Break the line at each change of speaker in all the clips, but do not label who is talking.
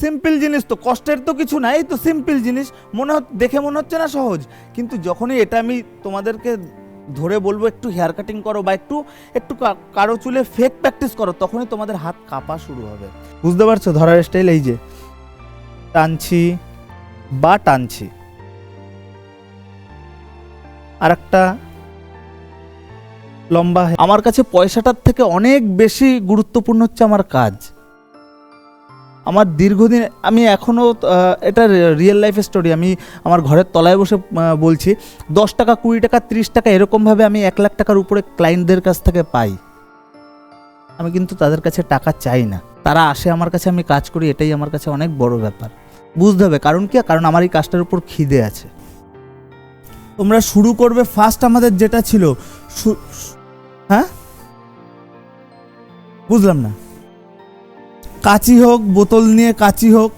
Simple জিনিস তো, কষ্টের তো কিছু নাই তো সিম্পল জিনিস। মনে দেখে মনে হচ্ছে না সহজ। কিন্তু যখনই এটা আমি তোমাদেরকে ধরে বলব, একটু হেয়ার কাটিং করো বা একটু একটু কারও চুলে ফেক প্র্যাকটিস করো, তখনই তোমাদের হাত কাঁপা শুরু হবে। বুঝতে পারছ? ধরার স্টাইল এই যে। টানছি বা টানছি। আর একটা লম্বা আমার কাছে পয়সাটার থেকে অনেক বেশি গুরুত্বপূর্ণ হচ্ছে আমার কাজ। আমার দীর্ঘদিন, আমি এখনও এটা রিয়েল লাইফ স্টোরি আমি আমার ঘরের তলায় বসে বলছি, দশ টাকা, কুড়ি টাকা, ত্রিশ টাকা, এরকমভাবে আমি এক লাখ টাকার উপরে ক্লায়েন্টদের কাছ থেকে পাই। আমি কিন্তু তাদের কাছে টাকা চাই না। তারা আসে আমার কাছে, আমি কাজ করি, এটাই আমার কাছে অনেক বড় ব্যাপার। বুঝতে হবে, কারণ কি? কারণ আমার এই কাজটার উপর খিদে আছে। তোমরা শুরু করবে ফার্স্ট আমাদের যেটা ছিল হ্যাঁ? বুঝলাম না। কাঁচি হোক, বোতল নিয়ে কাঁচি হোক,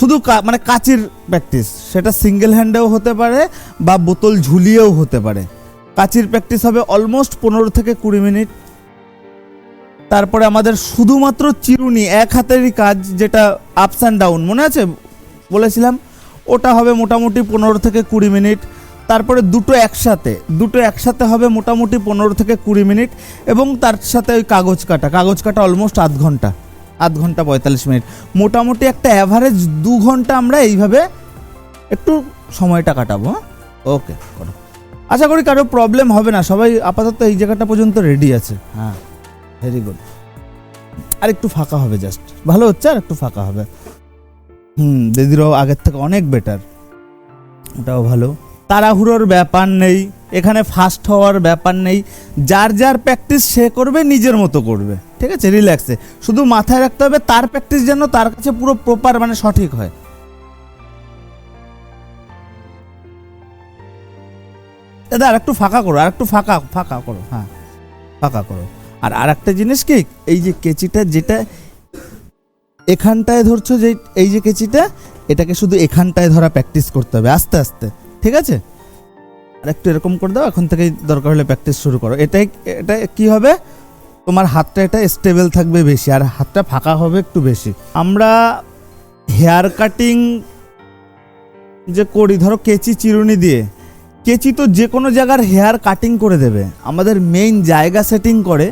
শুধু মানে কাঁচির প্র্যাকটিস সেটা সিঙ্গেল হ্যান্ডেও হতে পারে বা বোতল ঝুলিয়েও হতে পারে। কাঁচির প্র্যাকটিস হবে অলমোস্ট পনেরো থেকে কুড়ি মিনিট। তারপরে আমাদের শুধুমাত্র চিরুনি এক হাতেরই কাজ, যেটা আপস অ্যান্ড ডাউন মনে আছে? বলেছিলাম? ওটা হবে মোটামুটি পনেরো থেকে কুড়ি মিনিট। তারপরে দুটো একসাথে দুটো একসাথে হবে মোটামুটি পনেরো থেকে কুড়ি মিনিট এবং তার সাথে ওই কাগজ কাটা। কাগজ কাটা অলমোস্ট আধ ঘণ্টা। আধ ঘণ্টা পঁয়তাল্লিশ মিনিট। মোটামুটি একটা অ্যাভারেজ দু ঘণ্টা আমরা এইভাবে একটু সময়টা কাটাবো হ্যাঁ? ওকে করো। আশা করি কারও প্রবলেম হবে না। সবাই আপাতত এই জায়গাটা পর্যন্ত রেডি আছে। হ্যাঁ ভেরি গুড আর একটু ফাঁকা হবে জাস্ট ভালো হচ্ছে আর একটু ফাঁকা হবে। হুম, দিদিরাও আগের থেকে অনেক বেটার ওটাও ভালো। তাড়াহুড়োর ব্যাপার নেই। এখানে ফাস্ট হওয়ার ব্যাপার নেই। যার যার প্র্যাকটিস সে করবে, নিজের মতো করবে। ঠিক আছে রিল্যাক্সে শুধু মাথায় রাখতে হবে, তার প্র্যাকটিস যেন তার কাছে পুরো প্রপার মানে সঠিক হয়। দাদা আর একটু ফাঁকা করো আর একটু ফাঁকা ফাঁকা করো হ্যাঁ ফাঁকা করো। আর আর একটা জিনিস কি, এই যে কেচিটা যেটা এখানটায় ধরছো যে, এই যে কেচিটা, এটাকে শুধু এখানটায় ধরা প্র্যাকটিস করতে হবে, আস্তে আস্তে, ঠিক আছে? আর একটু এরকম করে দাও, এখন থেকেই দরকার হলে প্র্যাকটিস শুরু করো। এটাই, এটা কি হবে? তোমার হাতটা এটা স্টেবল থাকবে বেশি আর হাতটা ফাঁকা হবে একটু বেশি। আমরা হেয়ার কাটিং যে করি, ধরো কেচি চিরুনি দিয়ে, কেচি তো যে কোনো জায়গার হেয়ার কাটিং করে দেবে। আমাদের মেইন জায়গা সেটিং করে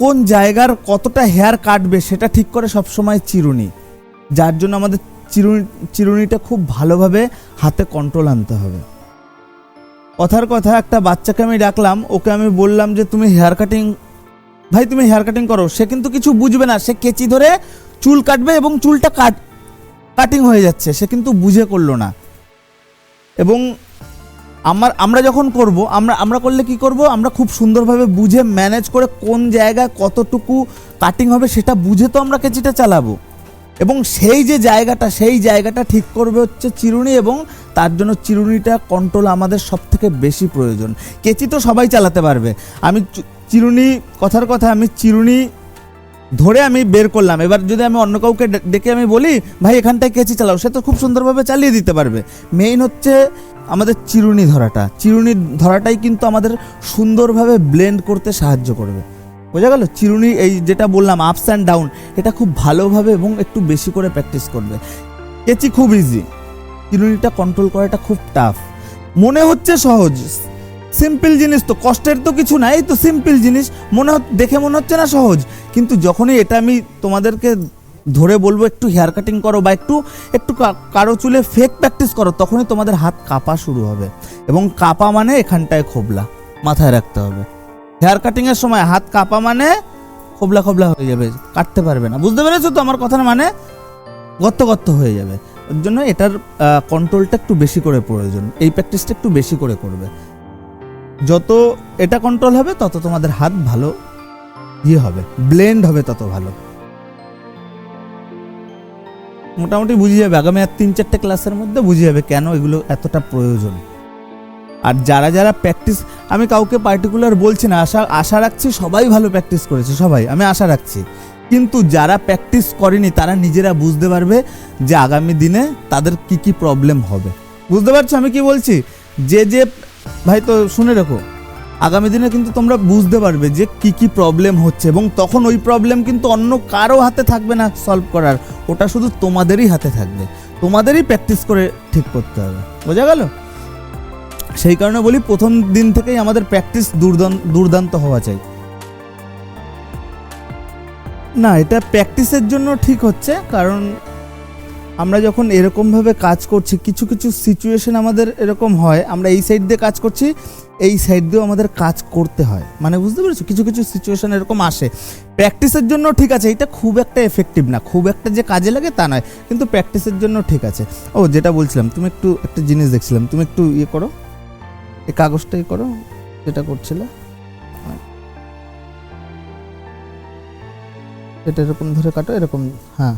কোন জায়গার কতটা হেয়ার কাটবে সেটা ঠিক করে সবসময় চিরুনি। যার জন্য আমাদের চিরুনি, চিরুনিটা খুব ভালোভাবে হাতে কন্ট্রোল আনতে হবে। কথার কথা, একটা বাচ্চাকে আমি ডাকলাম, ওকে আমি বললাম যে, তুমি হেয়ার কাটিং ভাই, তুমি হেয়ার কাটিং করো। সে কিন্তু কিছু বুঝবে না। সে কেচি ধরে চুল কাটবে এবং চুলটা কাট কাটিং হয়ে যাচ্ছে। সে কিন্তু বুঝে করল না। এবং আমার, আমরা যখন করব, আমরা আমরা করলে কি করব? আমরা খুব সুন্দরভাবে বুঝে ম্যানেজ করে কোন জায়গায় কতটুকু কাটিং হবে সেটা বুঝে তো আমরা কেচিটা চালাবো। এবং সেই যে জায়গাটা, সেই জায়গাটা ঠিক করবে হচ্ছে চিরুনি এবং তার জন্য চিরুনিটা কন্ট্রোল আমাদের সব থেকে বেশি প্রয়োজন। কেচি তো সবাই চালাতে পারবে। আমি চিরুনি, কথার কথা আমি চিরুনি ধরে আমি বের করলাম। এবার যদি আমি অন্য কাউকে ডেকে আমি বলি, ভাই এখানটায় কেচি চালাও। সে তো খুব সুন্দরভাবে চালিয়ে দিতে পারবে। মেইন হচ্ছে আমাদের চিরুনি ধরাটা। চিরুনি ধরাটাই কিন্তু আমাদের সুন্দরভাবে ব্লেন্ড করতে সাহায্য করবে। বোঝা গেল? চিরুনি এই যেটা বললাম আপস অ্যান্ড ডাউন এটা খুব ভালোভাবে এবং একটু বেশি করে প্র্যাকটিস করবে। কেচি খুব ইজি চিরুনিটা কন্ট্রোল করাটা খুব টাফ মনে হচ্ছে সহজ। সিম্পল জিনিস তো, কষ্টের তো কিছু নাই, তো সিম্পল জিনিস। মনে দেখে মনে হচ্ছে না সহজ। কিন্তু যখনই এটা আমি তোমাদেরকে ধরে বলব, একটু হেয়ার কাটিং করো বা একটু একটু কারও চুলে ফেক প্র্যাকটিস করো, তখনই তোমাদের হাত কাঁপা শুরু হবে। এবং কাঁপা মানে এখানটায় খোবলা, মাথায় রাখতে হবে। হেয়ার কাটিংয়ের সময় হাত কাঁপা মানে খোবলা খোবলা হয়ে যাবে, কাটতে পারবে না। বুঝতে পেরেছ তো আমার কথার মানে? গত্ত গত্ত হয়ে যাবে। ওর জন্য এটার কন্ট্রোলটা একটু বেশি করে প্রয়োজন। এই প্র্যাকটিসটা একটু বেশি করে করবে। যত এটা কন্ট্রোল হবে, তত তোমাদের হাত ভালো ইয়ে হবে ব্লেন্ড হবে তত ভালো। মোটামুটি বুঝে যাবে, আগামী আর তিন চারটে ক্লাসের মধ্যে বুঝে যাবে কেন এগুলো এতটা প্রয়োজন। আর যারা যারা প্র্যাকটিস আমি কাউকে পার্টিকুলার বলছি না, আশা আশা রাখছি সবাই ভালো প্র্যাকটিস করেছে, সবাই, আমি আশা রাখছি। কিন্তু যারা প্র্যাকটিস করেনি, তারা নিজেরা বুঝতে পারবে যে আগামী দিনে তাদের কি কি প্রবলেম হবে। বুঝতে পারছ আমি কি বলছি? যে যে ভাই, তো শুনে রাখো। আগামী দিনে কিন্তু তোমরা বুঝতে পারবে যে কি কি প্রবলেম হচ্ছে এবং তখন ওই প্রবলেম কিন্তু অন্য কারও হাতে থাকবে না সলভ করার। ওটা শুধু তোমাদেরই হাতে থাকবে। তোমাদেরই প্র্যাকটিস করে ঠিক করতে হবে। বোঝা গেল? সেই কারণে বলি, প্রথম দিন থেকেই আমাদের প্র্যাকটিস দুর্দান্ত দুর্দান্ত হওয়া চাই। না, এটা প্র্যাকটিসের জন্য ঠিক হচ্ছে, কারণ আমরা যখন এরকমভাবে কাজ করছি, কিছু কিছু সিচুয়েশন আমাদের এরকম হয়, আমরা এই সাইড দিয়ে কাজ করছি, এই সাইড দিয়েও আমাদের কাজ করতে হয়। মানে বুঝতে পেরেছ? কিছু কিছু সিচুয়েশন এরকম আসে। প্র্যাকটিসের জন্য ঠিক আছে, এটা খুব একটা এফেক্টিভ না। খুব একটা যে কাজে লাগে তা নয়, কিন্তু প্র্যাকটিসের জন্য ঠিক আছে। ও, যেটা বলছিলাম, তুমি একটু, একটা জিনিস দেখছিলাম, তুমি একটু ইয়ে করো। এই কাগজটাই করো, যেটা করছিলে। এটা এরকম ধরে কাটো, এরকম হ্যাঁ।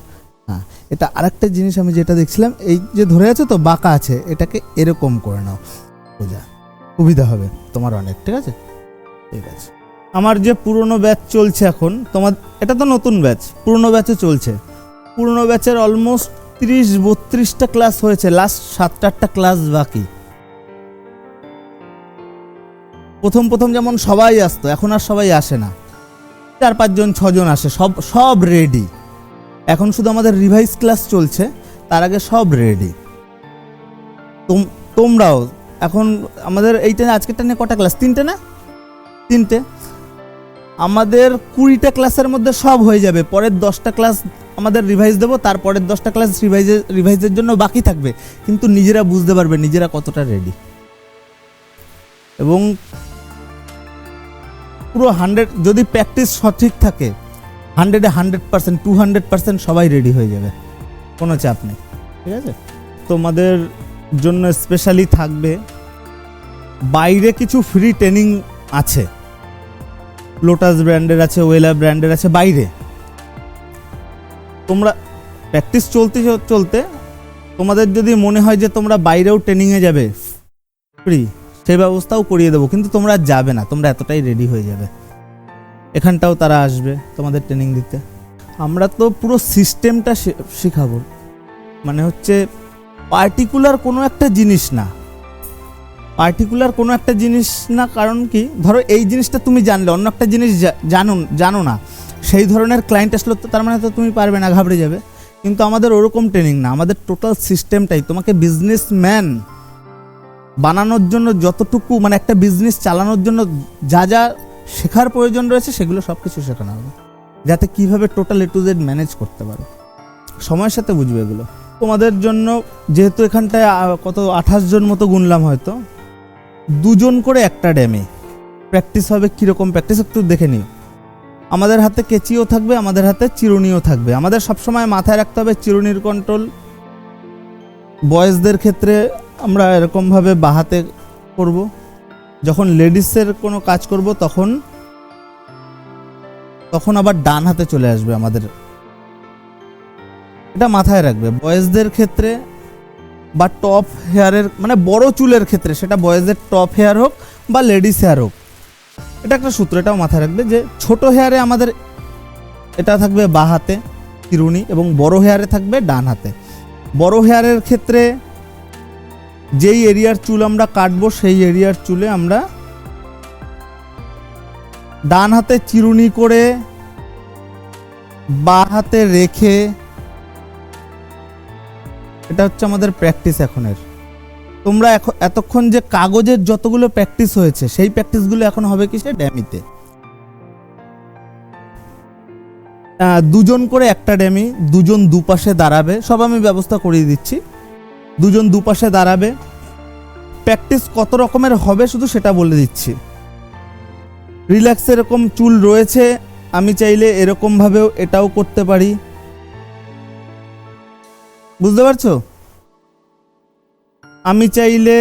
হ্যাঁ এটা আরেকটা জিনিস আমি যেটা দেখছিলাম, এই যে ধরে আছে তো, বাঁকা আছে, এটাকে এরকম করে নাও। বোঝা? সুবিধা হবে তোমার অনেক, ঠিক আছে? ঠিক আছে। আমার যে পুরনো ব্যাচ চলছে এখন, তোমার, এটা তো নতুন ব্যাচ, পুরনো ব্যাচে চলছে। পুরনো ব্যাচের অলমোস্ট তিরিশ, বত্রিশটা ক্লাস হয়েছে লাস্ট সাতটা আটটা ক্লাস বাকি। প্রথম প্রথম যেমন সবাই আসতো, এখন আর সবাই আসে না। চার, পাঁচজন, ছজন আসে, সব সব রেডি এখন শুধু আমাদের রিভাইজ ক্লাস চলছে, তার আগে সব রেডি তোমরাও, এখন আমাদের এইটা আজকেরটা নিয়ে কটা ক্লাস তিনটে না? তিনটে। আমাদের কুড়িটা ক্লাসের মধ্যে সব হয়ে যাবে। পরের দশটা ক্লাস আমাদের রিভাইজ দেবো, তারপরের দশটা ক্লাস রিভাইজের রিভাইজের জন্য বাকি থাকবে। কিন্তু নিজেরা বুঝতে পারবে, নিজেরা কতটা রেডি এবং পুরো হান্ড্রেড যদি প্র্যাকটিস সঠিক থাকে হান্ড্রেডে hundred percent, two hundred percent সবাই রেডি হয়ে যাবে। কোনো চাপ নেই। ঠিক আছে? তোমাদের জন্য স্পেশালি থাকবে, বাইরে কিছু ফ্রি ট্রেনিং আছে। লোটাস ব্র্যান্ডের আছে ওয়েলা ব্র্যান্ডের আছে, বাইরে। তোমরা প্র্যাকটিস চলতে চলতে তোমাদের যদি মনে হয় যে তোমরা বাইরেও ট্রেনিংয়ে যাবে ফ্রি সেই ব্যবস্থাও করিয়ে দেবো, কিন্তু তোমরা যাবে না, তোমরা এতটাই রেডি হয়ে যাবে। এখানটাও তারা আসবে তোমাদের ট্রেনিং দিতে। আমরা তো পুরো সিস্টেমটা শেখাবো। মানে হচ্ছে পার্টিকুলার কোনো একটা জিনিস না। পার্টিকুলার কোনো একটা জিনিস না কারণ কি? ধরো এই জিনিসটা তুমি জানলে, অন্য একটা জিনিস জানো জানো না। সেই ধরনের ক্লায়েন্ট আসলে তো তার মানে তো তুমি পারবে না, ঘাবড়ে যাবে। কিন্তু আমাদের ওরকম ট্রেনিং না। আমাদের টোটাল সিস্টেমটাই তোমাকে বিজনেসম্যান বানানোর জন্য যতটুকু মানে একটা বিজনেস চালানোর জন্য যা যা শেখার প্রয়োজন রয়েছে, সেগুলো সব কিছু শেখানো হবে। যাতে কীভাবে total A to Z manage করতে পারো। সময়ের সাথে বুঝবে এগুলো। তোমাদের জন্য যেহেতু এখানটায় কত আঠাশ জন মতো গুনলাম হয়তো, দুজন করে একটা ড্যামে প্র্যাকটিস হবে কীরকম প্র্যাকটিস একটু দেখে নিও। আমাদের হাতে কেচিও থাকবে, আমাদের হাতে চিরুনিও থাকবে। আমাদের সবসময় মাথায় রাখতে হবে চিরুনির কন্ট্রোল বয়েজদের ক্ষেত্রে আমরা এরকমভাবে বাহাতে করব। যখন লেডিসের কোনো কাজ করব, তখন তখন আবার ডান হাতে চলে আসবে আমাদের। এটা মাথায় রাখবে। বয়েজদের ক্ষেত্রে বা টপ হেয়ারের মানে বড় চুলের ক্ষেত্রে সেটা বয়েজের টপ হেয়ার হোক বা লেডিস হেয়ার হোক। এটা একটা সূত্র, এটাও মাথায় রাখবে যে ছোট হেয়ারে আমাদের এটা থাকবে বা হাতে চিরুনি এবং বড় হেয়ারে থাকবে ডান হাতে। বড় হেয়ারের ক্ষেত্রে যেই এরিয়ার চুল আমরা কাটবো, সেই এরিয়ার চুলে আমরা ডান হাতে চিরুনি করে, বা হাতে রেখে, এটা হচ্ছে আমাদের প্র্যাকটিস এখনের। তোমরা এখন এতক্ষণ যে কাগজের যতগুলো প্র্যাকটিস হয়েছে, সেই প্র্যাকটিসগুলো এখন হবে কি সে ড্যামিতে দুজন করে একটা ড্যামি, দুজন দুপাশে দাঁড়াবে, সব আমি ব্যবস্থা করিয়ে দিচ্ছি। দুজন দুপাশে দাঁড়াবে। প্র্যাকটিস কত রকমের হবে শুধু সেটা বলে দিচ্ছি। রিল্যাক্স এরকম চুল রয়েছে, আমি চাইলে এরকম ভাবেও এটাও করতে পারি। বুঝতে পারছ? আমি চাইলে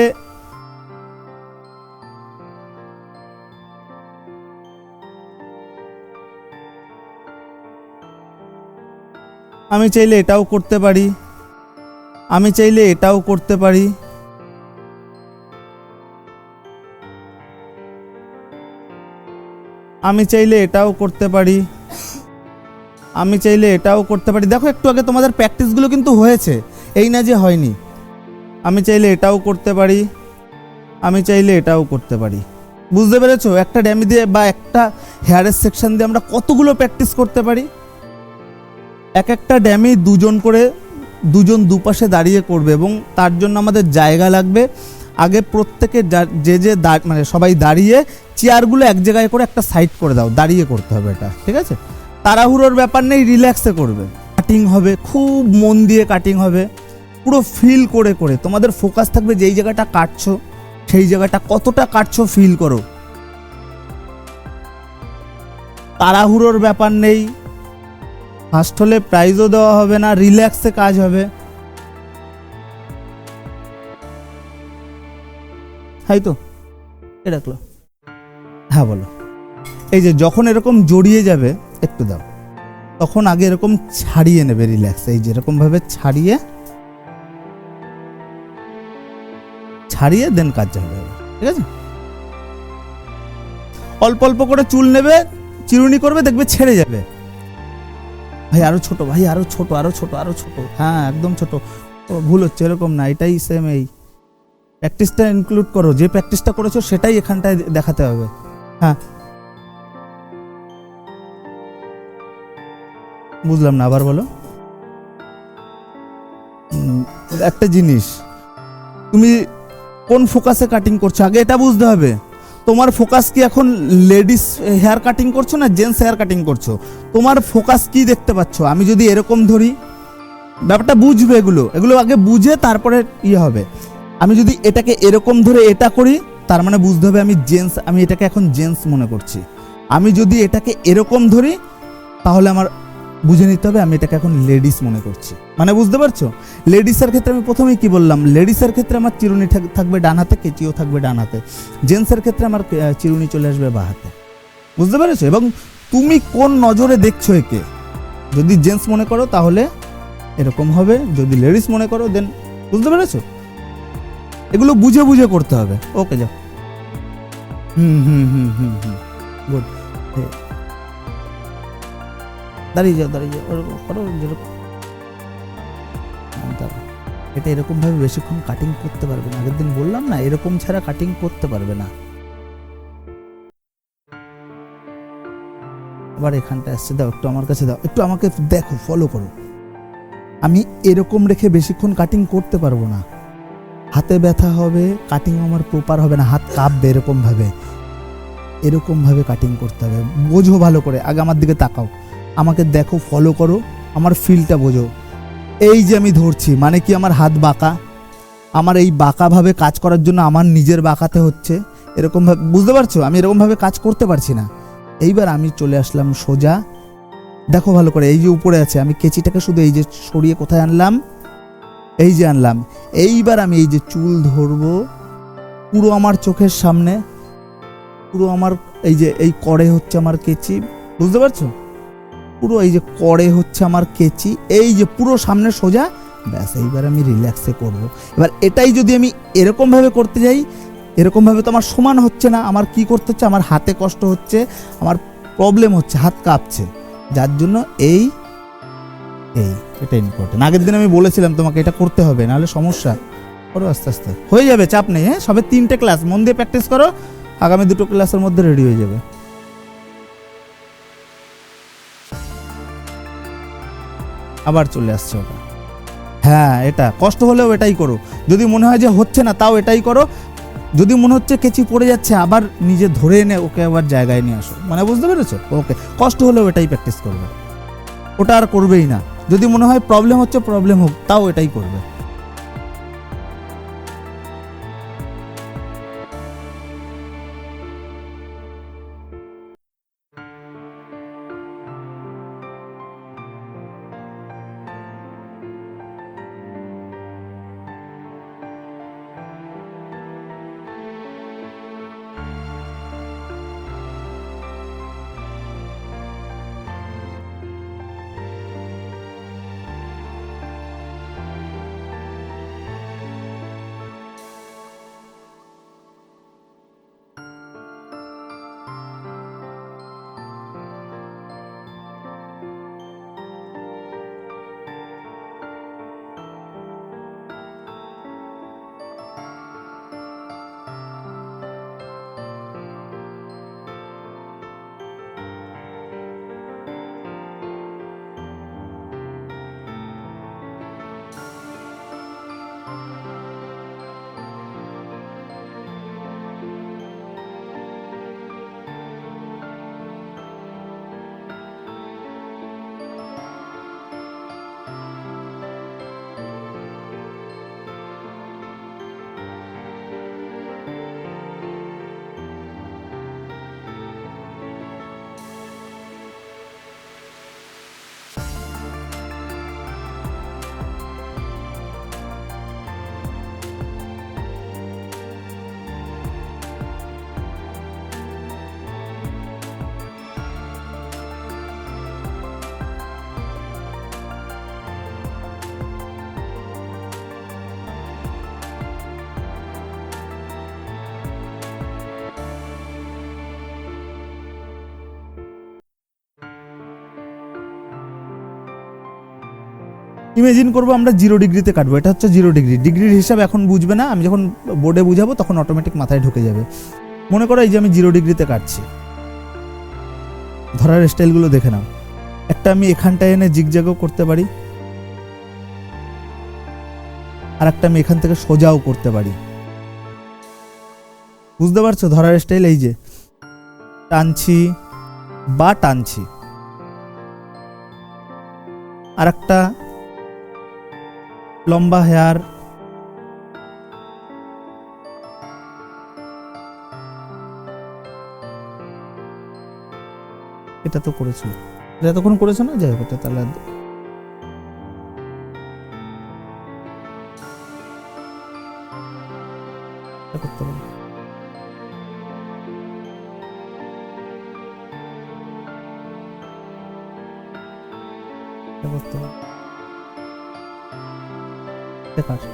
আমি চাইলে এটাও করতে পারি। আমি চাইলে এটাও করতে পারি। আমি চাইলে এটাও করতে পারি। আমি চাইলে এটাও করতে পারি। দেখো, একটু আগে তোমাদের প্র্যাকটিসগুলো কিন্তু হয়েছে। এই না যে হয়নি। আমি চাইলে এটাও করতে পারি। আমি চাইলে এটাও করতে পারি। বুঝতে পেরেছ? একটা ড্যামি দিয়ে বা একটা হেয়ারের সেকশন দিয়ে আমরা কতগুলো প্র্যাকটিস করতে পারি? এক একটা ড্যামি দুজন করে দুজন দুপাশে দাঁড়িয়ে করবে এবং তার জন্য আমাদের জায়গা লাগবে। আগে প্রত্যেকে যা- যে মানে সবাই দাঁড়িয়ে চেয়ারগুলো এক জায়গায় করে একটা সাইড করে দাও, দাঁড়িয়ে করতে হবে এটা, ঠিক আছে? তাড়াহুড়োর ব্যাপার নেই রিল্যাক্সে করবে। কাটিং হবে, খুব মন দিয়ে কাটিং হবে, পুরো ফিল করে করে। তোমাদের ফোকাস থাকবে যেই জায়গাটা কাটছো, সেই জায়গাটা কতটা কাটছো ফিল করো। তাড়াহুড়োর ব্যাপার নেই ফার্স্ট হলে প্রাইজও দেওয়া হবে না, রিল্যাক্সে কাজ হবে। তাই তো, এ রাখল। হ্যাঁ বলো। এই যে যখন এরকম জড়িয়ে যাবে, একটু দাও। তখন আগে এরকম ছাড়িয়ে নেবে রিল্যাক্স। এই যে এরকম ভাবে ছাড়িয়ে ছাড়িয়ে দেন কাজ হবে। ঠিক আছে? অল্প অল্প করে চুল নেবে, চিরুনি করবে, দেখবে ছেড়ে যাবে। ভাই, আরও ছোট, ভাই, আরও ছোট আরও ছোট আরও ছোট। হ্যাঁ একদম ছোট। ও, ভুল হচ্ছে, এরকম না, এটাই সেম এই। প্র্যাকটিসটা ইনক্লুড করো, যে প্র্যাকটিসটা করেছ, সেটাই এখানটায় দেখাতে হবে। হ্যাঁ। বুঝলাম না, আবার বলো। একটা জিনিস, তুমি কোন ফোকাসে কাটিং করছ? আগে এটা বুঝতে হবে। তোমার ফোকাস কি এখন লেডিস হেয়ার কাটিং করছ না জেন্টস হেয়ার কাটিং করছ? তোমার ফোকাস কি দেখতে পাচ্ছ? আমি যদি এরকম ধরি, ব্যাপারটা বুঝবে এগুলো। এগুলো আগে বুঝে তারপরে ইয়ে হবে। আমি যদি এটাকে এরকম ধরে এটা করি, তার মানে বুঝতে হবে আমি জেন্টস আমি এটাকে এখন জেন্টস মনে করছি। আমি যদি এটাকে এরকম ধরি, তাহলে আমার বুঝে নিতে হবে, আমি এটাকে এখন লেডিস মনে করছি। মানে বুঝতে পারছ? লেডিসের ক্ষেত্রে আমি প্রথমেই কি বললাম? লেডিসের ক্ষেত্রে আমার চিরুনি থাক- থাকবে ডান হাতে, কেচিও থাকবে ডান হাতে। জেন্টসের ক্ষেত্রে আমার চিরুনি চলে আসবে বা হাতে। বুঝতে পেরেছ? এবং তুমি কোন নজরে দেখছ একে? যদি জেন্টস মনে করো, তাহলে এরকম হবে। যদি লেডিস মনে করো দেন বুঝতে পেরেছ? এগুলো বুঝে বুঝে করতে হবে। ওকে, যাও। হুম হুম হুম হুম হুম, গুড। দাঁড়িয়ে যাও দাঁড়িয়ে যাও, ওরকম করো, যেরকম। এটা এরকমভাবে বেশিক্ষণ কাটিং করতে পারবে না। আগের দিন বললাম না, এরকম ছাড়া কাটিং করতে পারবে না। আবার এখানটা আসছে, দাও, একটু আমার কাছে দাও, একটু আমাকে দেখো ফলো করো। আমি এরকম রেখে বেশিক্ষণ কাটিং করতে পারব না। হাতে ব্যথা হবে কাটিং আমার প্রপার হবে না, হাত কাঁপবে এরকমভাবে। এরকমভাবে কাটিং করতে হবে। বোঝো ভালো করে, আগে আমার দিকে তাকাও। আমাকে দেখো ফলো করো, আমার ফিলটা বোঝো। এই যে আমি ধরছি মানে কি আমার হাত বাঁকা? আমার এই বাঁকাভাবে কাজ করার জন্য আমার নিজের বাঁকাতে হচ্ছে? এরকম ভাবে বুঝতে পারছ? আমি এরকমভাবে কাজ করতে পারছি না। এইবার আমি চলে আসলাম সোজা। দেখো ভালো করে, এই যে উপরে আছে, আমি কেচিটাকে শুধু এই যে সরিয়ে কোথায় আনলাম? এই যে আনলাম। এইবার আমি এই যে চুল ধরবো, পুরো আমার চোখের সামনে, পুরো আমার এই যে, এই করে হচ্ছে আমার কেচি। বুঝতে পারছ? পুরো এই যে করে হচ্ছে আমার কেচি, এই যে পুরো সামনে সোজা, ব্যাস, এইবার আমি রিল্যাক্সে করব। এবার এটাই যদি আমি এরকমভাবে করতে যাই, এরকমভাবে তো আমার সমান হচ্ছে না, আমার কি করতে হচ্ছে, আমার হাতে কষ্ট হচ্ছে, আমার প্রবলেম হচ্ছে, হাত কাঁপছে। যার জন্য এই এই, এটা ইম্পর্টেন্ট আগের দিন আমি বলেছিলাম তোমাকে, এটা করতে হবে, নাহলে সমস্যা। করো আস্তে আস্তে। হয়ে যাবে, চাপ নেই হ্যাঁ? সবে তিনটে ক্লাস মন দিয়ে প্র্যাকটিস করো, আগামী দুটো ক্লাসের মধ্যে রেডি হয়ে যাবে। আবার চলে আসছে ওটা। হ্যাঁ এটা। কষ্ট হলেও এটাই করো। যদি মনে হয় যে হচ্ছে না, তাও এটাই করো। যদি মনে হচ্ছে কেচি পড়ে যাচ্ছে, আবার নিজে ধরে এনে ওকে আবার জায়গায় নিয়ে আসো। মানে বুঝতে পেরেছ? ওকে। কষ্ট হলেও এটাই প্র্যাকটিস করবে। ওটা আর করবেই না। যদি মনে হয় প্রবলেম হচ্ছে প্রবলেম হোক, তাও এটাই করবে। ইমেজিন করব আমরা জিরো ডিগ্রিতে কাটবো। এটা হচ্ছে জিরো ডিগ্রি ডিগ্রির হিসাব এখন বুঝবে না। আমি যখন বোর্ডে বুঝাবো, তখন অটোমেটিক মাথায় ঢুকে যাবে। মনে করো এই যে আমি জিরো ডিগ্রিতে কাটছি। ধরার স্টাইলগুলো দেখে নাও। একটা আমি এখানটায় এনে জিগজ্যাগও করতে পারি। আর একটা আমি এখান থেকে সোজাও করতে পারি। বুঝতে পারছ? ধরার স্টাইল এই যে। টানছি বা টানছি। আর একটা লম্বা হেয়ার। এটা তো করেছ। এতক্ষণ করেছ না? যাই হোক এটা তাহলে করতে পারো। করতে পারো।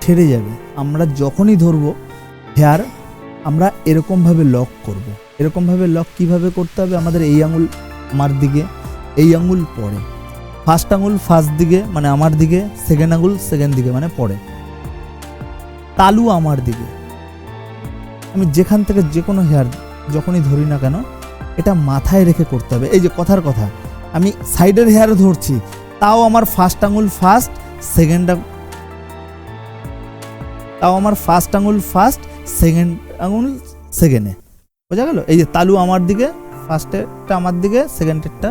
ছেড়ে যাবে। আমরা যখনই ধরবো, হেয়ার আমরা এরকমভাবে লক করব। এরকমভাবে লক কীভাবে করতে হবে? আমাদের এই আঙুল আমার দিকে, এই আঙুল পরে। ফার্স্ট আঙুল ফার্স্ট দিকে মানে আমার দিকে সেকেন্ড আঙুল সেকেন্ড দিকে মানে পরে। তালু আমার দিকে। আমি যেখান থেকে যে কোনো হেয়ার যখনই ধরি না কেন, এটা মাথায় রেখে করতে হবে। এই যে কথার কথা আমি সাইডের হেয়ার ধরছি। তাও আমার ফার্স্ট আঙুল ফার্স্ট সেকেন্ড তাও আমার ফার্স্ট আঙুল ফার্স্ট সেকেন্ড আঙুল সেকেন্ডে বোঝা গেল? এই যে তালু আমার দিকে ফার্স্টেরটা আমার দিকে সেকেন্ডেরটা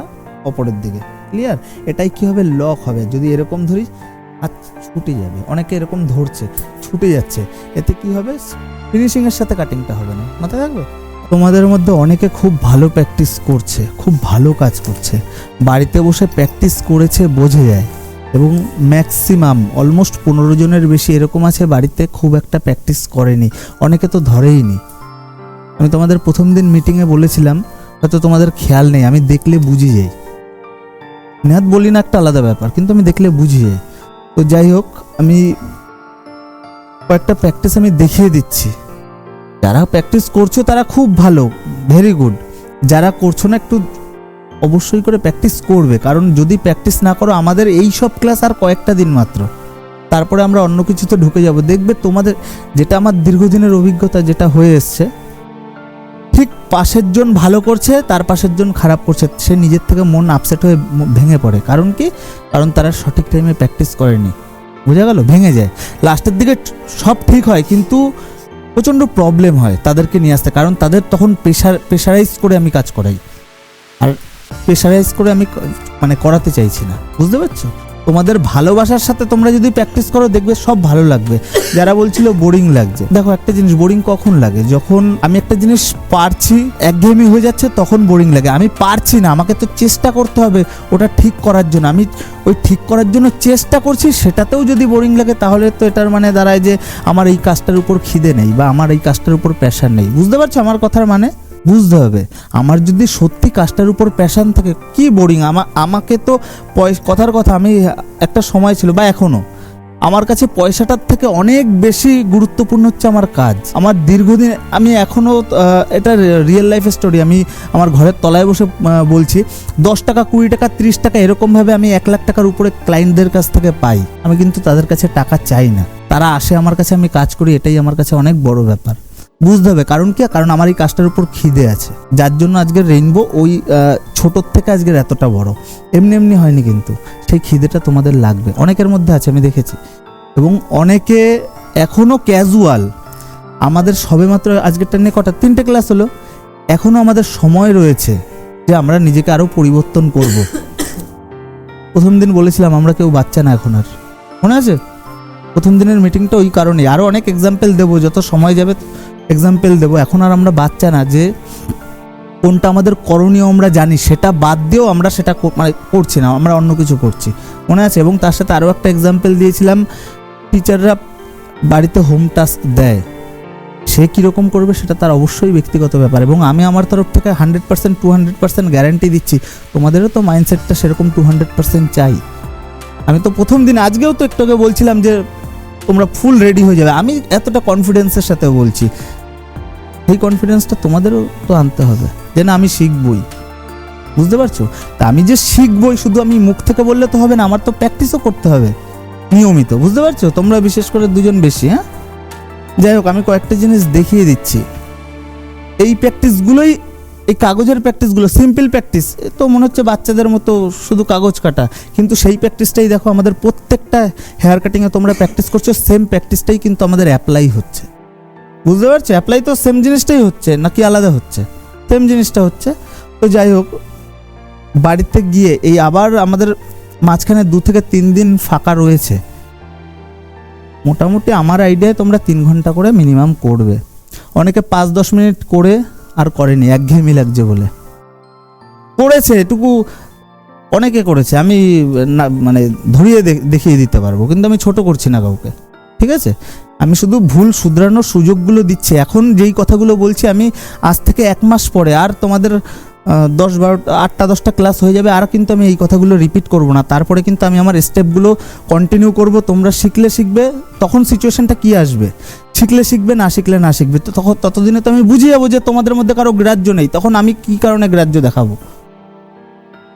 অপরের দিকে। ক্লিয়ার এটাই কি হবে? লক হবে। যদি এরকম ধরিস, হাত ছুটে যাবে। অনেকে এরকম ধরছে, ছুটে যাচ্ছে। এতে কি হবে? ফিনিশিংয়ের সাথে কাটিংটা হবে না। মাথায় থাকবে তোমাদের মধ্যে অনেকে খুব ভালো প্র্যাকটিস করছে, খুব ভালো কাজ করছে। বাড়িতে বসে প্র্যাকটিস করেছে বোঝে যায়। এবং ম্যাক্সিমাম অলমোস্ট পনেরো জনের বেশি এরকম আছে বাড়িতে খুব একটা প্র্যাকটিস করেনি। অনেকে তো ধরেই নি। আমি তোমাদের প্রথম দিন মিটিংয়ে বলেছিলাম, হয়তো তোমাদের খেয়াল নেই, আমি দেখলে বুঝে যাই। নেহাত বলি না একটা আলাদা ব্যাপার, কিন্তু আমি দেখলে বুঝি যাই। তো যাই হোক, আমি কয়েকটা প্র্যাকটিস আমি দেখিয়ে দিচ্ছি। যারা প্র্যাকটিস করছ তারা খুব ভালো ভেরি গুড যারা করছ না একটু অবশ্যই করে প্র্যাকটিস করবে, কারণ যদি প্র্যাকটিস না করো, আমাদের এই সব ক্লাস আর কয়েকটা দিন মাত্র। তারপরে আমরা অন্য কিছুতে ঢুকে যাব। দেখবে তোমাদের যেটা আমার দীর্ঘদিনের অভিজ্ঞতা যেটা হয়ে এসছে, ঠিক পাশের জন ভালো করছে, তার পাশের জন খারাপ করছে, সে নিজের থেকে মন আপসেট হয়ে ভেঙে পড়ে। কারণ কি? কারণ তারা সঠিক টাইমে প্র্যাকটিস করেনি। বোঝা গেল? ভেঙে যায়। লাস্টের দিকে সব ঠিক হয়, কিন্তু প্রচণ্ড প্রবলেম হয় তাদেরকে নিয়ে আসতে। কারণ তাদের তখন প্রেশার প্রেশারাইজ করে আমি কাজ করাই। আর প্রেশারাইজ করে আমি মানে করাতে চাইছি না। বুঝতে পারছ? তোমাদের ভালোবাসার সাথে তোমরা যদি প্র্যাকটিস করো, দেখবে সব ভালো লাগবে। যারা বলছিল বোরিং লাগছে। দেখো, একটা জিনিস বোরিং কখন লাগে? যখন আমি একটা জিনিস পারছি, একঘেয়েমি হয়ে যাচ্ছে, তখন বোরিং লাগে। আমি পারছি না, আমাকে তো চেষ্টা করতে হবে ওটা ঠিক করার জন্য। আমি ওই ঠিক করার জন্য চেষ্টা করছি, সেটাতেও যদি বোরিং লাগে, তাহলে তো এটার মানে দাঁড়ায় যে আমার এই কাজটার উপর খিদে নেই বা আমার এই কাজটার উপর প্রেশার নেই। বুঝতে পারছ আমার কথার মানে? বুঝতে হবে। আমার যদি সত্যি কাজটার উপর প্যাশান থাকে, কি বোরিং আমা, আমাকে তো কথার কথা আমি একটা সময় ছিল বা এখনও আমার কাছে পয়সাটার থেকে অনেক বেশি গুরুত্বপূর্ণ হচ্ছে আমার কাজ। আমার দীর্ঘদিন, আমি এখনও এটা রিয়েল লাইফ স্টোরি আমি আমার ঘরের তলায় বসে বলছি, দশ টাকা, কুড়ি টাকা, ত্রিশ টাকা, এরকমভাবে আমি এক লাখ টাকার উপরে ক্লায়েন্টদের কাছ থেকে পাই। আমি কিন্তু তাদের কাছে টাকা চাই না। তারা আসে আমার কাছে, আমি কাজ করি, এটাই আমার কাছে অনেক বড় ব্যাপার। বুঝতে হবে। কারণ কি? কারণ আমার এই কাজটার উপর খিদে আছে। যার জন্য আজকে রেইনবো ওই ছোটোর থেকে আজকের এতটা বড়। এমনি এমনি হয়নি কিন্তু। সেই খিদেটা তোমাদের লাগবে। অনেকের মধ্যে আছে, আমি দেখেছি। এবং অনেকে এখনও ক্যাজুয়াল আমাদের সবেমাত্র আজকেরটা নিয়ে কটা? তিনটে ক্লাস হলো। এখনও আমাদের সময় রয়েছে যে আমরা নিজেকে আরও পরিবর্তন করব। প্রথম দিন বলেছিলাম, আমরা কেউ বাচ্চা না এখন আর। মনে আছে? প্রথম দিনের মিটিংটা ওই কারণে আরও অনেক এক্সাম্পল দেবো, যত সময় যাবে এক্সাম্পল দেবো। এখন আর আমরা বাচ্চা না যে কোনটা আমাদের করণীয় আমরা জানি, সেটা বাদ দিয়েও আমরা সেটা মানে করছি না, আমরা অন্য কিছু করছি। মনে আছে? এবং তার সাথে আরও একটা এক্সাম্পল দিয়েছিলাম টিচাররা বাড়িতে হোম টাস্ক দেয়। সে কীরকম করবে সেটা তার অবশ্যই ব্যক্তিগত ব্যাপার। এবং আমি আমার তরফ থেকে hundred percent two hundred percent guarantee দিচ্ছি, তোমাদেরও তো মাইন্ডসেটটা সেরকম টু হান্ড্রেড পার্সেন্ট চাই। আমি তো প্রথম দিন, আজকেও তো একটু আগে বলছিলাম যে তোমরা ফুল রেডি হয়ে যাবে। আমি এতটা কনফিডেন্সের সাথে বলছি। সেই কনফিডেন্সটা তোমাদেরও তো আনতে হবে। যে না আমি শিখবই। বুঝতে পারছ? তা আমি যে শিখবই, শুধু আমি মুখ থেকে বললে তো হবে না, আমার তো প্র্যাকটিসও করতে হবে। নিয়মিত, বুঝতে পারছ? তোমরা বিশেষ করে দুজন বেশি হ্যাঁ? যাই হোক, আমি কয়েকটা জিনিস দেখিয়ে দিচ্ছি। এই প্র্যাকটিসগুলোই এই কাগজের প্র্যাকটিসগুলো সিম্পল প্র্যাকটিস তো মনে হচ্ছে বাচ্চাদের মতো শুধু কাগজ কাটা। কিন্তু সেই প্র্যাকটিসটাই দেখো আমাদের প্রত্যেকটা হেয়ার কাটিংয়ে তোমরা প্র্যাকটিস করছ সেম প্র্যাকটিসটাই কিন্তু আমাদের অ্যাপ্লাই হচ্ছে। বুঝতে পারছ? অ্যাপ্লাই তো সেম জিনিসটাই হচ্ছে, নাকি আলাদা হচ্ছে? সেম জিনিসটা হচ্ছে। তো যাই হোক, বাড়িতে গিয়ে এই আবার আমাদের মাঝখানে দু থেকে তিন দিন ফাঁকা রয়েছে। মোটামুটি আমার আইডিয়ায় তোমরা তিন ঘণ্টা করে মিনিমাম করবে। অনেকে পাঁচ দশ মিনিট করে আর করেনি, একঘেয়েমি লাগছে বলে। করেছে, এটুকু অনেকে করেছে, আমি না মানে ধরিয়ে দেখিয়ে দিতে পারব, কিন্তু আমি ছোট করছি না কাউকে, ঠিক আছে? আমি শুধু ভুল শুধরানোর সুযোগগুলো দিচ্ছি, এখন যেই কথাগুলো বলছি আমি আজ থেকে এক মাস পরে, আর তোমাদের দশ বারো, আটটা, দশটা ক্লাস হয়ে যাবে। আর কিন্তু আমি এই কথাগুলো রিপিট করব না। তারপরে কিন্তু আমি আমার স্টেপগুলো কন্টিনিউ করব। তোমরা শিখলে শিখবে, তখন সিচুয়েশনটা কি আসবে? শিখলে শিখবে, না শিখলে না শিখবে? তো তখন ততদিনে তো আমি বুঝে যাব যে তোমাদের মধ্যে কারও গ্রাহ্য নেই। তখন আমি কি কারণে গ্রাহ্য দেখাবো?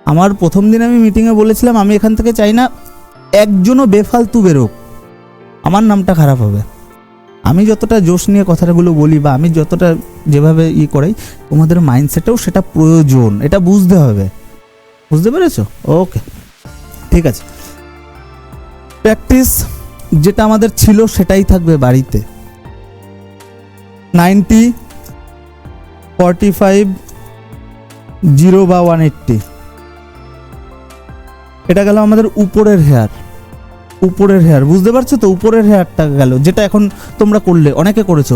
আমার প্রথম দিন আমি মিটিংয়ে বলেছিলাম, আমি এখান থেকে চাই না, একজনও বেফালতু বেরোক। আমার নামটা খারাপ হবে। আমি যতটা জোশ নিয়ে কথাগুলো বলি বা আমি যতটা যেভাবে ই করাই, তোমাদের মাইন্ডসেটেও সেটা প্রয়োজন। এটা বুঝতে হবে। বুঝতে পেরেছ? ওকে ঠিক আছে। প্র্যাকটিস যেটা আমাদের ছিল সেটাই থাকবে বাড়িতে। নাইনটি ফর্টি ফাইভ জিরো বা ওয়ান এইট্টি এটা গেল আমাদের উপরের হেয়ার উপরের হেয়ার বুঝতে পারছ তো? উপরের হেয়ারটা গেল, যেটা এখন তোমরা করলে, অনেকে করেছ।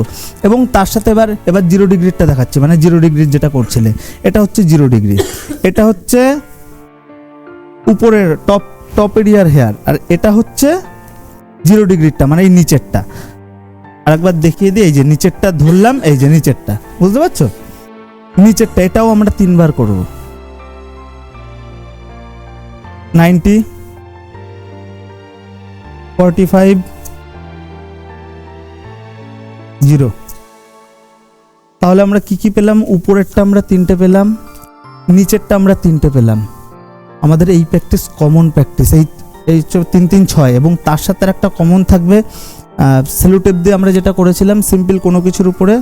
এবং তার সাথে এবার এবার জিরো ডিগ্রিটা দেখাচ্ছে মানে জিরো ডিগ্রির যেটা করছিলে, এটা হচ্ছে জিরো ডিগ্রি এটা হচ্ছে উপরের টপ টপ এরিয়ার হেয়ার আর এটা হচ্ছে জিরো ডিগ্রিরটা মানে এই নিচেরটা। আরেকবার দেখিয়ে দিই, এই যে নিচেরটা ধরলাম, এই যে নিচেরটা, বুঝতে পারছ? নিচেরটা, এটাও আমরা তিনবার করব। নাইনটি ফর্টি ফাইভ জিরো তাহলে আমরা কি কি পেলাম? উপরেরটা আমরা তিনটে পেলাম, নিচেরটা আমরা তিনটে পেলাম। আমাদের এই প্র্যাকটিস কমন প্র্যাকটিস এই এই তিন তিন, ছয় এবং তার সাথে একটা কমন থাকবে সেলুটেপ দিয়ে আমরা যেটা করেছিলাম সিম্পল কোনো কিছুর উপরে,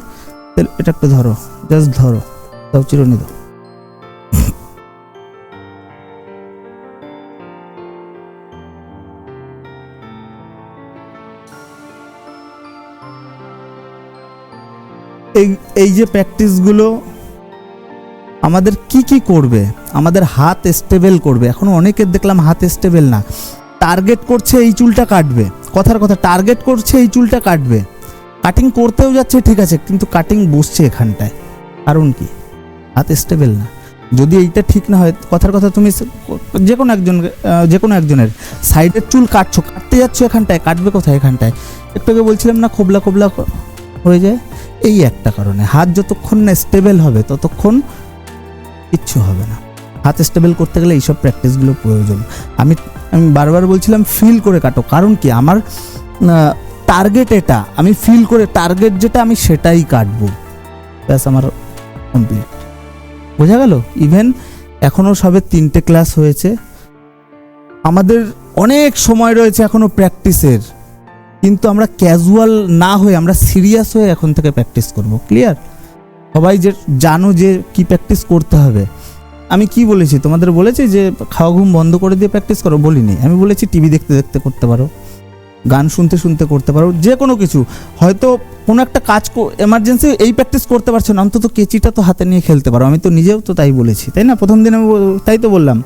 এটা একটু ধরো জাস্ট ধরো দাও চিরুনি দাও। এই এই যে প্র্যাকটিসগুলো, আমাদের কি কি করবে? আমাদের হাত স্টেবেল করবে। এখন অনেকের দেখলাম হাত স্টেবেল না। টার্গেট করছে এই চুলটা কাটবে। কথার কথা, টার্গেট করছে এই চুলটা কাটবে। কাটিং করতেও যাচ্ছে, ঠিক আছে, কিন্তু কাটিং বসছে এখানটায়। কারণ কি? হাত স্টেবেল না। যদি এইটা ঠিক না হয়, কথার কথা তুমি যে কোনো একজন যে কোনো একজনের সাইডের চুল কাটছো, কাটতে যাচ্ছ এখানটায়, কাটবে কোথায় এখানটায়? একটু আগে বলছিলাম না, খোবলা খোবলা হয়ে যায়? এই একটা কারণে। হাত যতক্ষণ না স্টেবল হবে, ততক্ষণ কিচ্ছু হবে না। হাত স্টেবল করতে গেলে এইসব প্র্যাকটিসগুলো প্রয়োজন। আমি আমি বারবার বলছিলাম ফিল করে কাটো। কারণ কি? আমার টার্গেট এটা। আমি ফিল করে টার্গেট যেটা, আমি সেটাই কাটবো। ব্যাস, আমার কমপ্লিট বোঝা গেল? ইভেন এখনও সবে তিনটে ক্লাস হয়েছে। আমাদের অনেক সময় রয়েছে এখনও প্র্যাকটিসের কিন্তু আমরা ক্যাজুয়াল না হয়ে, আমরা সিরিয়াস হয়ে এখন থেকে প্র্যাকটিস করব ক্লিয়ার সবাই যে জানো যে কি প্র্যাকটিস করতে হবে। আমি কি বলেছি? তোমাদের বলেছি যে খাওয়া ঘুম বন্ধ করে দিয়ে প্র্যাকটিস করো? বলিনি। আমি বলেছি টিভি দেখতে দেখতে করতে পারো, গান শুনতে শুনতে করতে পারো, যে কোনো কিছু। হয়তো কোনো একটা কাজ এমার্জেন্সি এই প্র্যাকটিস করতে পারছ না, অন্তত কেচিটা তো হাতে নিয়ে খেলতে পারো। আমি তো নিজেও তো তাই বলেছি, তাই না? প্রথম দিন আমি তাই তো বললাম।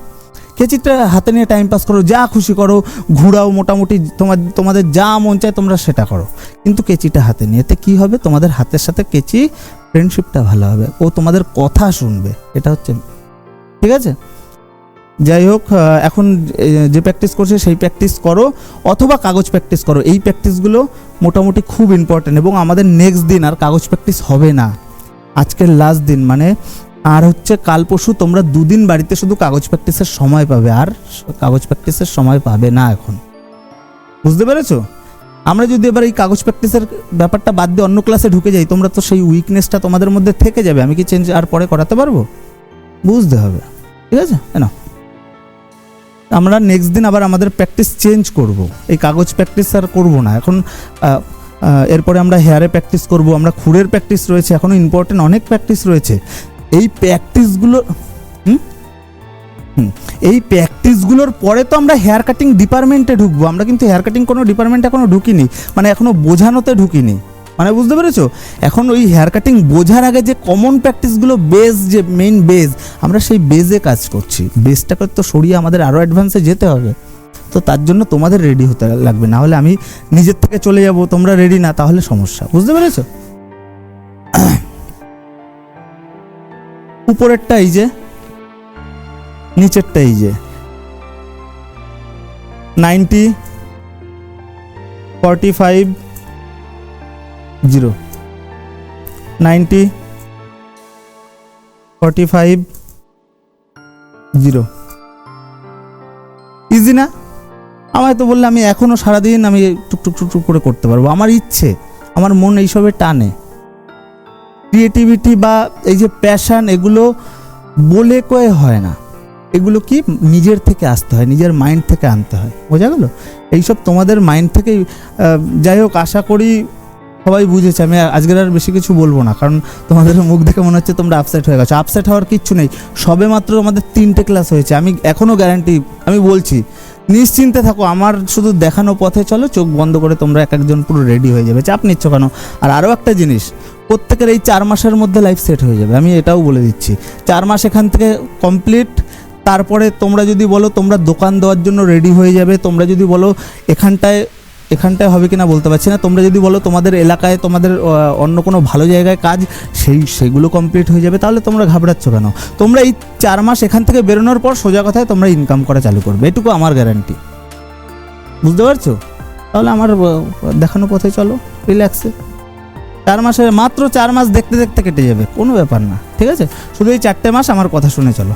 কেচিটা হাতে নিয়ে টাইম পাস করো, যা খুশি করো, ঘুরাও মোটামুটি, তোমার, তোমাদের যা মন চায় তোমরা সেটা করো। কিন্তু কেচিটা হাতে নিয়ে, এতে কী হবে? তোমাদের হাতের সাথে কেচি ফ্রেন্ডশিপটা ভালো হবে। ও তোমাদের কথা শুনবে, এটা হচ্ছে, ঠিক আছে? যাই হোক এখন যে প্র্যাকটিস করছে সেই প্র্যাকটিস করো, অথবা কাগজ প্র্যাকটিস করো। এই প্র্যাকটিসগুলো মোটামুটি খুব ইম্পর্ট্যান্ট এবং আমাদের নেক্সট দিন আর কাগজ প্র্যাকটিস হবে না। আজকের লাস্ট দিন মানে আর হচ্ছে কাল পরশু তোমরা দুদিন বাড়িতে শুধু কাগজ প্র্যাকটিসের সময় পাবে, আর কাগজ প্র্যাকটিসের সময় পাবে না এখন। বুঝতে পেরেছ? আমরা যদি এবার এই কাগজ প্র্যাকটিসের ব্যাপারটা বাদ দিয়ে অন্য ক্লাসে ঢুকে যাই, তোমরা তো সেই উইকনেসটা তোমাদের মধ্যে থেকে যাবে। আমি কি চেঞ্জ আর পরে করাতে পারব? বুঝতে হবে। ঠিক আছে? না আমরা নেক্সট দিন আবার আমাদের প্র্যাকটিস চেঞ্জ করব। এই কাগজ প্র্যাকটিস আর করব না। এখন এরপরে আমরা হেয়ারে প্র্যাকটিস করব, আমরা খুঁড়ের প্র্যাকটিস রয়েছে এখনও ইম্পর্টেন্ট অনেক প্র্যাকটিস রয়েছে। এই প্র্যাকটিসগুলো হুম? এই প্র্যাকটিসগুলোর পরে তো আমরা হেয়ার কাটিং ডিপার্টমেন্টে ঢুকবো। আমরা কিন্তু হেয়ার কাটিং কোনো ডিপার্টমেন্টে এখনও ঢুকিনি। মানে এখনও বোঝানোতে ঢুকিনি। মানে বুঝতে পেরেছ? এখন ওই হেয়ার কাটিং বোঝার আগে যে কমন প্র্যাকটিসগুলো বেস যে মেইন বেস আমরা সেই বেজে কাজ করছি। বেসটাকে তো সরিয়ে আমাদের আরও অ্যাডভান্সে যেতে হবে। তো তার জন্য তোমাদের রেডি হতে লাগবে। না হলে আমি নিজের থেকে চলে যাব, তোমরা রেডি না, তাহলে সমস্যা। বুঝতে পেরেছ? উপরেরটা এই যে, নিচেরটা এই যে, ninety forty five zero, ninety forty five zero. Easy না? আমায় তো বললে আমি এখনও সারাদিন আমি টুকটুক টুকটুক করে করতে পারব। আমার ইচ্ছে, আমার মন এইসবে টানে। ক্রিয়েটিভিটি বা এই যে প্যাশান এগুলো বলে কয়ে হয় না। এগুলো কি নিজের থেকে আসতে হয়, নিজের মাইন্ড থেকে আনতে হয়। বোঝা গেল? এইসব তোমাদের মাইন্ড থেকেই যাই হোক, আশা করি সবাই বুঝেছে। আমি আজকের আর বেশি কিছু বলব না, কারণ তোমাদের মুখ দেখে মনে হচ্ছে তোমরা আপসেট হয়ে গেছো। আপসেট হওয়ার কিচ্ছু নেই। সবে মাত্র আমাদের তিনটে ক্লাস হয়েছে। আমি এখনও গ্যারান্টি আমি বলছি নিশ্চিন্তে থাকো, আমার শুধু দেখানো পথে চলো, চোখ বন্ধ করে তোমরা এক একজন পুরো রেডি হয়ে যাবে। চাপ নিচ্ছ কেন? আর আরও একটা জিনিস, প্রত্যেকের এই চার মাসের মধ্যে লাইফ সেট হয়ে যাবে। আমি এটাও বলে দিচ্ছি, চার মাস এখান থেকে কমপ্লিট তারপরে তোমরা যদি বলো তোমরা দোকান দেওয়ার জন্য রেডি হয়ে যাবে, তোমরা যদি বলো এখানটায় এখানটায় হবে কিনা বলতে পারছি না। তোমরা যদি বলো তোমাদের এলাকায় তোমাদের অন্য কোনো ভালো জায়গায় কাজ, সেই, সেগুলো কমপ্লিট হয়ে যাবে, তাহলে তোমরা ঘাবড়াচ্ছ কেন? তোমরা এই চার মাস এখান থেকে বেরোনোর পর সোজা কথায় তোমরা ইনকাম করা চালু করবে। এটুকু আমার গ্যারান্টি বুঝতে পারছ? তাহলে আমার দেখানো পথে চলো রিল্যাক্সে চার মাসের মাত্র চার মাস দেখতে দেখতে কেটে যাবে, কোনো ব্যাপার না, ঠিক আছে? শুধু এই চারটে মাস আমার কথা শুনে চলো।